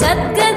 Cut good.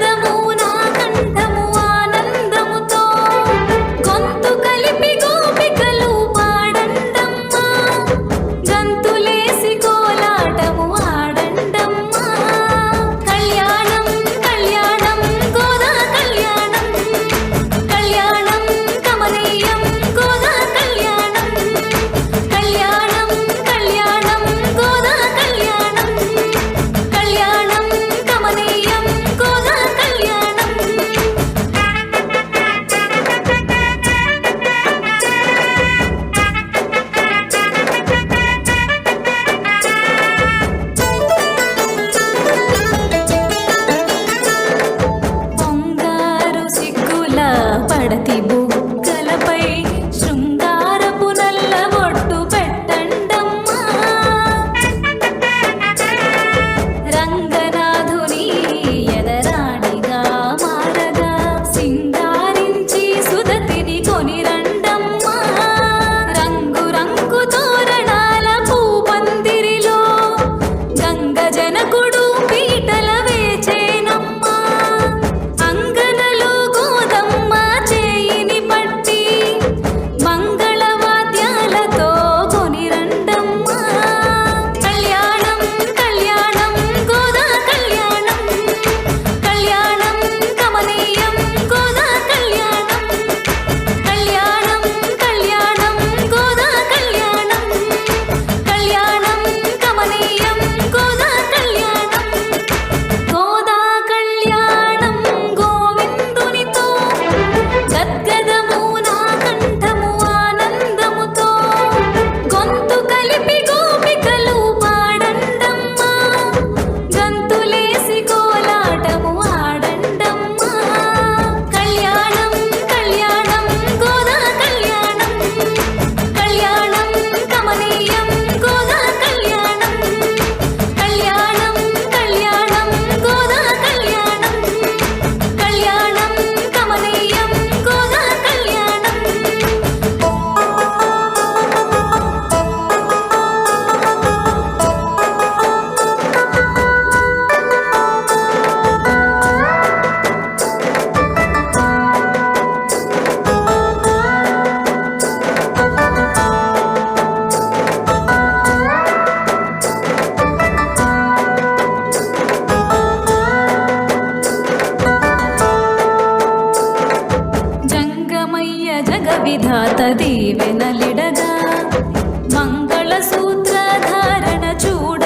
మంగళమయ్య జగవిధాత దీవెనలిడగా మంగళ సూత్రధారణ చూడ